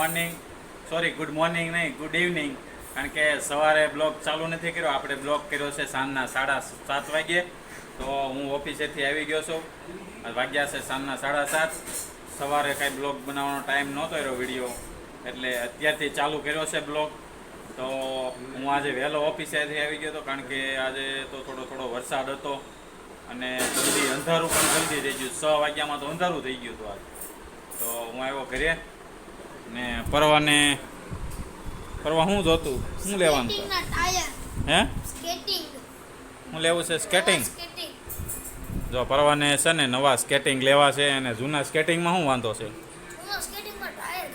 Morning sorry good morning નહીં good evening કારણ કે સવારે બ્લોગ ચાલુ નથી કર્યો. આપણે બ્લોગ કર્યો છે સાંજના સાડા સાત વાગ્યે તો હું ઓફિસેથી આવી ગયો છું. વાગ્યા છે સાંજના સાડા સાત. સવારે કાંઈ બ્લોગ બનાવવાનો ટાઈમ નહોતો રહ્યો વીડિયો એટલે અત્યારથી ચાલુ કર્યો છે બ્લોગ તો હું આજે વહેલો ઓફિસેથી આવી ગયો હતો કારણ કે આજે તો થોડો થોડો વરસાદ હતો. અને જલ્દી અંધારું પણ જલ્દી થઈ ગયું. છ વાગ્યામાં તો અંધારું થઈ ગયું હતું આજે. તો હું આવ્યો ઘરે. ને પરવાને પરવા શું જોતું? શું લેવાનું હે? સ્કેટિંગ શું લેવું છે સ્કેટિંગ જો પરવાને છે ને નવા સ્કેટિંગ લેવા છે અને જૂના સ્કેટિંગમાં શું વાંધો છે? ટાયર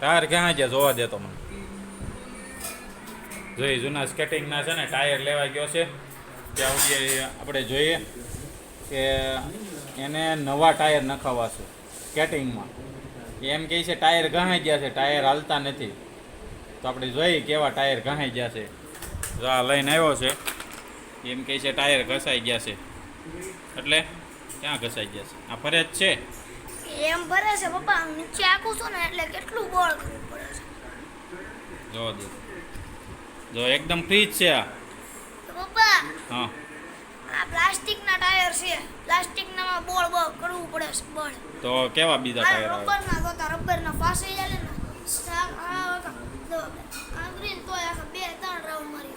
ટાયર ક્યાં ગયા? જોવા દે તો મને. જોઈ જૂના સ્કેટિંગના છે ને ટાયર લેવા ગયો છે. ત્યાં સુધી આપણે જોઈએ કે એને નવા ટાયર નખાવા છે સ્કેટિંગમાં એમ કહે છે ટાયર ઘહાઈ ગયા છે ટાયર હાલતા નથી. તો આપણે જોઈએ કેવા ટાયર ઘહાઈ ગયા છે. જો આ લઈને આવ્યો છે એમ કહે છે ટાયર ઘસાઈ ગયા છે. એટલે ક્યાં ઘસાઈ ગયા છે? આ ફરજ છે? એમ ભરે છે પપ્પા નીચે આખું છું ને એટલે કેટલું બળ કરવું પડે છે? જો જો એકદમ ફ્રી જ છે આ. પપ્પા હા. આ પ્લાસ્ટિકના ટાયર છે. પ્લાસ્ટિકનામાં બોળ બોળ કરવું પડે છે બળ. તો કેવા બીજા ટાયર આવે? રબરના તો તાર રબરના પાસે જાય ને. સાક આ તો તો આખા બે ત્રણ રાઉન્ડ મારી.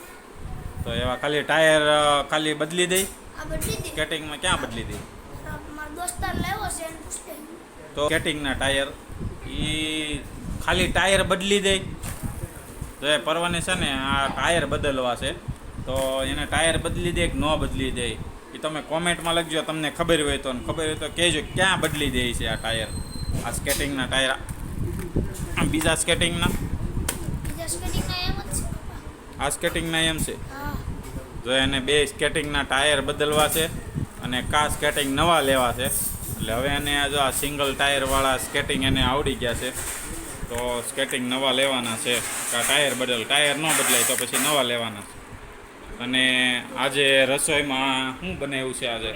તો એવા ખાલી ટાયર ખાલી બદલી દઈ? આ બદલી દઈ કેટિંગમાં ક્યાં બદલી દઈ? મારા દોસ્તાર લેવો છે એને પૂછતે. તો કેટિંગના ટાયર એ ખાલી ટાયર બદલી દે તો એ પરવાની છે ને આ ટાયર બદલવા છે. તો એને ટાયર બદલી દે કે ન બદલી દે? એ તમે કોમેન્ટમાં લખજો તમને ખબર હોય તો. ખબર હોય તો કહેજો ક્યાં બદલી દે છે આ ટાયર? આ સ્કેટિંગના ટાયર બીજા સ્કેટિંગના? આ સ્કેટિંગના એમ છે? તો જો એને બે સ્કેટિંગના ટાયર બદલવા છે અને કા સ્કેટિંગ નવા લેવા છે. એટલે હવે એને આ જો આ સિંગલ ટાયરવાળા સ્કેટિંગ એને આવડી ગયા છે. તો સ્કેટિંગ નવા લેવાના છે. કા ટાયર બદલ ટાયર ન બદલાય તો પછી નવા લેવાના છે. અને આજે રસોઈમાં શું બનાવ્યું છે આજે?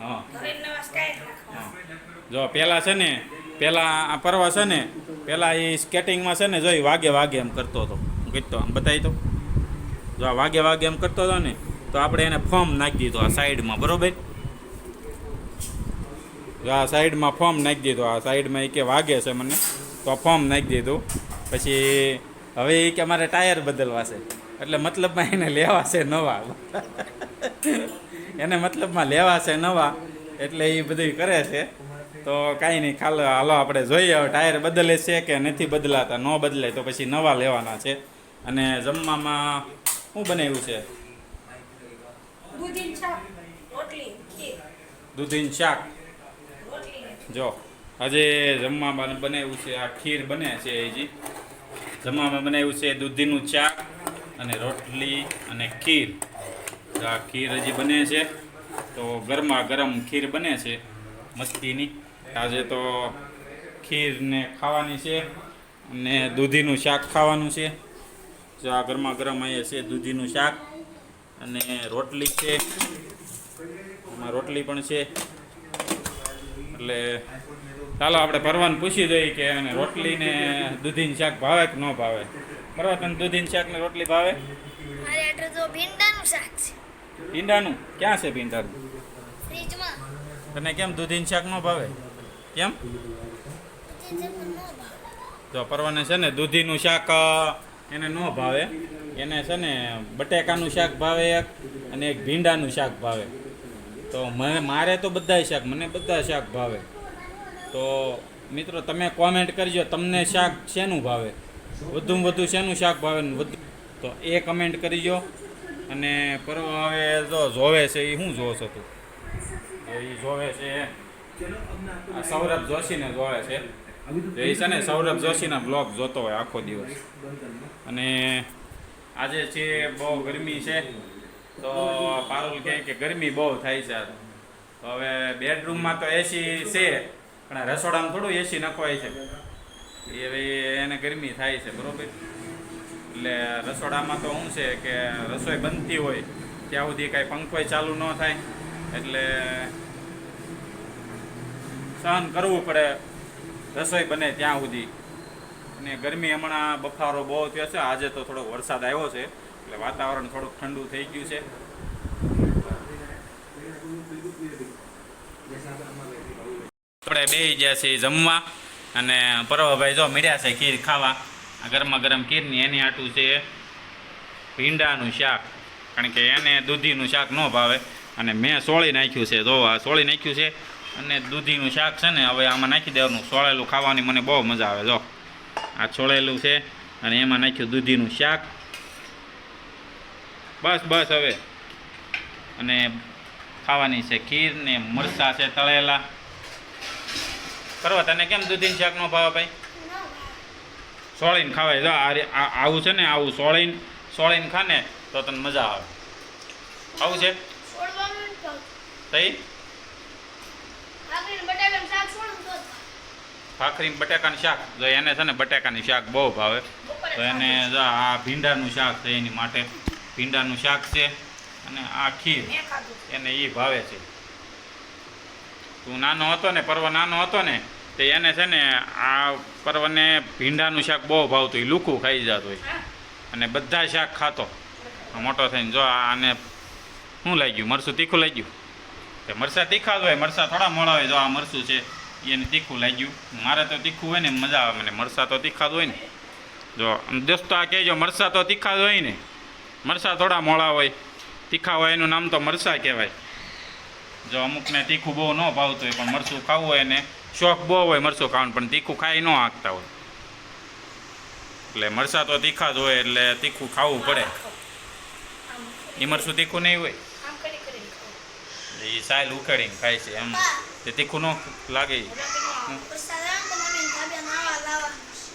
હા. જો પહેલાં છે ને પહેલાં આ પરવા છે ને પહેલાં એ સ્કેટિંગમાં છે ને, જો ઈ વાગે વાગે એમ કરતો હતો. હું કીધું આમ બતાવી તો જો, આ વાગે વાગે એમ કરતો હતો ને, તો આપણે એને ફોર્મ નાખી દીધો આ સાઈડમાં, બરોબર? જો, આ સાઈડમાં ફોર્મ નાખી દીધો, આ સાઈડમાં એ કે વાગે છે મને, તો ફોર્મ નાખી દીધું. પછી હવે એ કે મારે ટાયર બદલવા છે. એટલે મતલબમાં એને લેવા છે નવા. એને મતલબમાં લેવા છે નવા એટલે એ બધું કરે છે. તો કાંઈ નહીં ખાલ હાલો આપણે જોઈએ હવે ટાયર બદલે છે કે નથી બદલાતા. ન બદલે તો પછી નવા લેવાના છે. અને જમવામાં શું બનાવ્યું છે? દૂધીન શાક. જો આજે જમવામાં બનાવ્યું છે આ ખીર બને છે હજી. જમવામાં બનાવ્યું છે દૂધીનું ચા અને રોટલી અને ખીર. તો આ ખીર હજી બને છે. તો ગરમા ગરમ ખીર બને છે મસ્તીની. આજે તો ખીરને ખાવાની છે અને દૂધીનું શાક ખાવાનું છે. જો આ ગરમા ગરમ અહીંયા છે દૂધીનું શાક અને રોટલી છે. એમાં રોટલી પણ છે. એટલે ચાલો આપણે પરવાન પૂછી દઈએ કે એને રોટલી ને દૂધીન શાક ભાવે કે ન ભાવે? બરાબર તને દૂધીન શાક ને રોટલી ભાવે? મારે એડ્રેસ તો ભીંડાનું શાક છે. ભીંડાનું? ક્યાં છે ભીંડાનું? ફ્રીજમાં. તને કેમ દૂધીન શાક ન ભાવે? કેમ? જો પરવાને છે ને દૂધીનું શાક એને ન ભાવે. એને છે ને બટેકાનું શાક ભાવે એક અને એક ભીંડાનું શાક ભાવે. તો મને, મારે તો બધાય શાક, મને બધા શાક ભાવે. તો મિત્રો, તમે કોમેન્ટ કરજો, તમને શાક શેનું ભાવે? વધુમાં વધુ શેનું શાક ભાવે વધુ તો એ કમેન્ટ કરજો. અને પરવા હવે જો જોવે છે એ શું જોશ હતું તું? એ જોવે છે સૌરભ જોશીને જોવે છે. એ છે ને, સૌરભ જોશીના બ્લોગ જોતો હોય આખો દિવસ. અને આજે છે, બહુ ગરમી છે. તો પારુલ કહે કે ગરમી બહુ થાય છે તો. હવે બેડરૂમમાં તો એસી છે પણ રસોડામાં થોડું એસી નખવાય છે. એ હવે એને ગરમી થાય છે બરોબર? એટલે રસોડામાં તો શું છે કે રસોઈ બનતી હોય ત્યાં સુધી કાંઈ પંખોય ચાલુ ન થાય એટલે સહન કરવું પડે રસોઈ બને ત્યાં સુધી. અને ગરમી હમણાં બફારો બહુ થયો છે આજે તો થોડોક વરસાદ આવ્યો છે. એટલે વાતાવરણ થોડુંક ઠંડુ થઈ ગયું છે. આપણે બે ગયા છીએ જમવા અને પરવાભાઈ જો મળ્યા છે ખીર ખાવા. ગરમા ગરમ ખીરની એની આટું છે ભીંડાનું શાક. કારણ કે એને દૂધીનું શાક ન ભાવે. અને મેં સોળી નાખ્યું છે. જો આ સોળી નાખ્યું છે અને દૂધીનું શાક છે ને, હવે આમાં નાખી દેવાનું. સોળેલું ખાવાની મને બહુ મજા આવે. જો આ છોળેલું છે અને એમાં નાખ્યું દૂધીનું શાક. બસ બસ હવે. અને ખાવાની છે ખીર ને મરસા છે તળેલા. કરવા તને કેમ દૂધીન શાકનો ભાવ ભાઈ? સોળીને ખાવાય. જો આવું છે ને, આવું સોળીને સોળીને ખાને તો તને મજા આવે. આવું છે. તઈ? ભાખરી બટાકાનું શાક. જો એને છે ને બટાકાનું શાક બહુ ભાવે. તો એને, જો, આ ભીંડાનું શાક છે એની માટે. ભીંડાનું શાક છે અને આ ખીર એને એ ભાવે છે. તું નાનો હતો ને પર્વ નાનો હતો ને તે એને છે ને આ પર્વને ભીંડાનું શાક બહુ ભાવતું એ લૂકું ખાઈ જતું હોય. અને બધા શાક ખાતો. મોટો થઈને જો આને શું લાગ્યું? મરસું તીખું લાગ્યું? તે મરસા તીખા જ હોય મરસા થોડા મોડા હોય જો આ મરસું છે એને તીખું લાગ્યું. મારે તો તીખું હોય ને મજા આવે મને. મરસા તો તીખા જ હોય ને. જો દોસ્તો આ કહેજો મરસા તો તીખા જ હોય ને. મરસા થોડા મોળા હોય તીખા હોય એનું નામ તો મરસા કહેવાય. જો અમુકને તીખું બહુ ન ભાવતું હોય પણ મરસું ખાવું હોય ને શોખ બહુ હોય મરસું ખાવાનું પણ તીખું ખાઈ ન હાંકતા હોય. એટલે મરસા તો તીખા જ હોય એટલે તીખું ખાવું પડે. એ મરસું તીખું નહીં હોય? એ સાયલ ઉખેડીને ખાય છે એમ. તે તીખું ન લાગે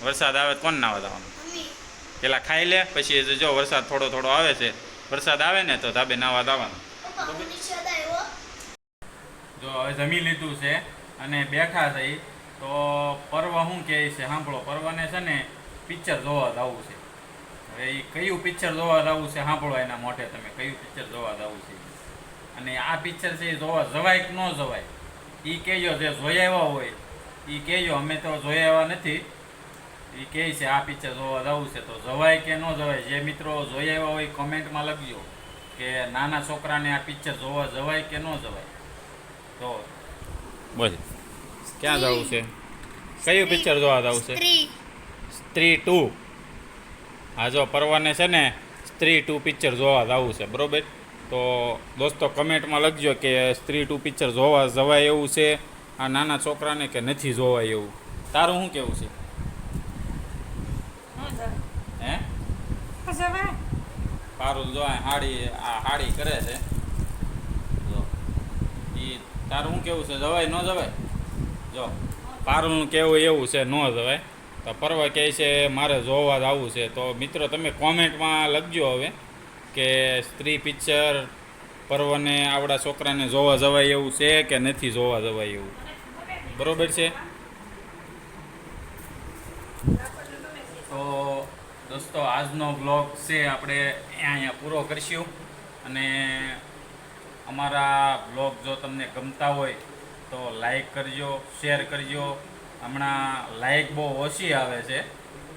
વરસાદ આવે કોણ નાવા જવાનું? પેલા ખાઈ લે પછી જો વરસાદ થોડો થોડો આવે છે વરસાદ આવે ને તો ધાબે નાવા આવ્યો જો હવે જમી લીધું છે અને બેઠા છે ઈ. તો પર્વ શું કહે છે સાંભળો? પર્વને છે ને પિક્ચર જોવા જવું છે. હવે એ કયું પિક્ચર જોવા જવું છે સાંભળો એના મોઢે તમે કયું પિક્ચર જોવા જવું છે અને આ પિક્ચર છે એ જોવા જવાય કે ન જવાય? એ કહેજો જે જોઈ આવ્યા હોય એ કહેજો. અમે તો જોઈ આવ્યા નથી. એ કહે છે આ પિક્ચર જોવા જવું છે. તો જવાય કે ન જવાય જે મિત્રો જોઈ આવ્યા હોય કમેન્ટમાં લખજો કે નાના છોકરાને આ પિક્ચર જોવા જવાય કે ન જવાય. તો બોલ. ક્યાં જવું છે? કયું પિક્ચર જોવા જવું છે? સ્ત્રી. સ્ત્રી ટુ. હા જો પરવાને છે ને સ્ત્રી ટુ પિક્ચર જોવા જવું છે બરોબર? તો દોસ્તો કમેન્ટમાં લખજો કે સ્ત્રી ટુ પિક્ચર જોવા જવાય એવું છે આ નાના છોકરાને કે નથી જોવાય એવું? તારું શું કેવું છે નો જવાય હે પારુલ જો હાડી, આ હાડી કરે છે. જો. ઈ તારું શું કેવું છે? જવાય, ન જવાય? જો. પારુલનું કેવું એવું છે, ન જવાય? તો પરવા કહે છે, મારે જોવા જ આવવું છે. તો મિત્રો, તમે કોમેન્ટમાં લખજો હવે કે સ્ત્રી પિક્ચર પર્વને, આવડા છોકરાને જોવા જવાય એવું છે કે નથી જોવા જવાય એવું? બરોબર છે? તો દોસ્તો, આજનો બ્લોગ છે આપણે અહીંયા પૂરો કરીશું. અને અમારા બ્લોગ જો તમને ગમતા હોય તો લાઈક કરજો શેર કરજો. હમણાં લાઈક બહુ ઓછી આવે છે.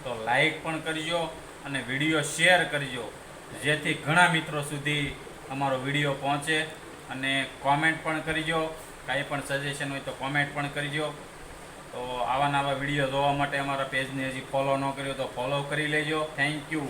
તો લાઈક પણ કરજો અને વીડિયો શેર કરજો. જેથી ઘણા મિત્રો સુધી અમારો વીડિયો પહોંચે. અને કોમેન્ટ પણ કરજો. કાંઈ પણ સજેશન હોય તો કોમેન્ટ પણ કરજો. તો આવા નવા વીડિયો જોવા માટે અમારા પેજને હજી ફોલો ન કર્યો તો ફોલો કરી લેજો. Thank you